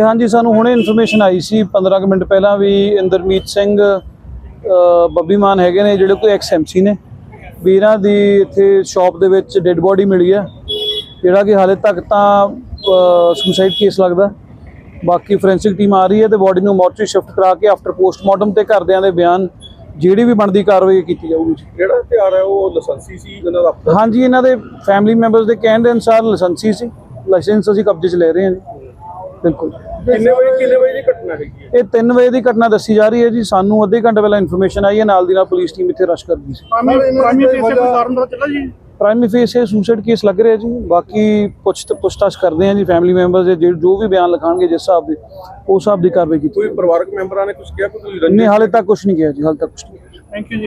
ਹਾਂਜੀ ਸਾਨੂੰ ਹੁਣੇ ਇਨਫੋਰਮੇਸ਼ਨ ਆਈ ਸੀ। 15 ਮਿੰਟ ਪਹਿਲਾਂ ਵੀ ਇੰਦਰਮੀਤ ਸਿੰਘ ਬੱਬੀ ਮਾਨ ਹੈਗੇ ਨੇ ਜਿਹੜੇ ਕੋਈ ਐਕਸ ਐਮਸੀ ਨੇ। ਵੀ ਇਹਨਾਂ ਦੀ ਇੱਥੇ ਸ਼ਾਪ ਦੇ ਵਿੱਚ ਡੈੱਡ ਬੋਡੀ ਮਿਲੀ ਹੈ। ਜਿਹੜਾ ਕਿ ਹਾਲੇ ਤੱਕ ਤਾਂ ਸੁਸਾਈਡ ਕੇਸ ਲੱਗਦਾ। ਬਾਕੀ ਫੋਰੈਂਸਿਕ ਟੀਮ ਆ ਰਹੀ ਹੈ ਤੇ ਬੋਡੀ ਨੂੰ ਮੋਰਚਰੀ ਸ਼ਿਫਟ ਕਰਾ ਕੇ ਆਫਟਰ ਪੋਸਟਮਾਰਟਮ ਤੇ ਘਰਦਿਆਂ ਦੇ ਬਿਆਨ ਜਿਹੜੀ ਵੀ ਬਣਦੀ ਕਾਰਵਾਈ ਕੀਤੀ ਜਾਊਗੀ ਜਿਹੜਾ ਹਥਿਆਰ ਹੈ ਉਹ ਲਾਇਸੈਂਸੀ ਸੀ ਇਹਨਾਂ ਦਾ ਹਾਂਜੀ ਇਹਨਾਂ ਦੇ ਫੈਮਿਲੀ ਮੈਂਬਰਸ ਦੇ ਕਹਿਣ ਦੇ ਅਨੁਸਾਰ ਲਾਇਸੈਂਸੀ ਸੀ। ਲਾਇਸੈਂਸ ਅਸੀਂ ਕਬਜ਼ੇ 'ਚ ਲੈ ਰਹੇ ਹਾਂ ਜੀ। ਬਿਲਕੁਲ। ਕਿੰਨੇ ਵਜੇ ਕਿੰਨੇ ਵਜੇ ਦੀ ਘਟਨਾ ਹੈਗੀ ਹੈ? ਇਹ 3 ਵਜੇ ਦੀ ਘਟਨਾ ਦੱਸੀ ਜਾ ਰਹੀ ਹੈ ਜੀ। ਸਾਨੂੰ ਅੱਧੇ ਘੰਟੇ ਪਹਿਲਾਂ ਇਨਫੋਰਮੇਸ਼ਨ ਆਈ ਹੈ। ਨਾਲ ਦੀ ਨਾਲ ਪੁਲਿਸ ਟੀਮ ਇੱਥੇ ਰਸ਼ ਕਰ ਗਈ ਸੀ। ਪ੍ਰਾਇਮਰੀ ਕਿਸੇ ਕੋਈ ਕਾਰਨ ਦਾ ਚੱਲਾ ਜੀ? ਪ੍ਰਾਇਮਰੀ ਫੇਸ ਇਹ ਸੁਸਾਈਡ ਕੇਸ ਲੱਗ ਰਿਹਾ ਜੀ। ਬਾਕੀ ਪੁੱਛ ਪੁੱਛਤਾਛ ਕਰਦੇ ਹਾਂ ਜੀ ਫੈਮਿਲੀ ਮੈਂਬਰਸ ਦੇ। ਜਿਹੜੇ- ਜੋ ਵੀ ਬਿਆਨ ਲਿਖਾਣਗੇ ਜਿਸ ਹਿਸਾਬ ਦੇ ਉਸ ਹਿਸਾਬ ਦੀ ਕਾਰਵਾਈ ਕੀਤੀ ਕੋਈ ਪਰਿਵਾਰਕ ਮੈਂਬਰਾਂ ਨੇ ਕੁਝ ਕਿਹਾ? ਕੋਈ ਨਹੀਂ ਹਾਲੇ ਤੱਕ ਕੁਝ ਨਹੀਂ ਕਿਹਾ ਜੀ। ਹਾਲੇ ਤੱਕ ਕੁਝ ਨਹੀਂ। ਕਿਹਾ ਥੈਂਕ ਯੂ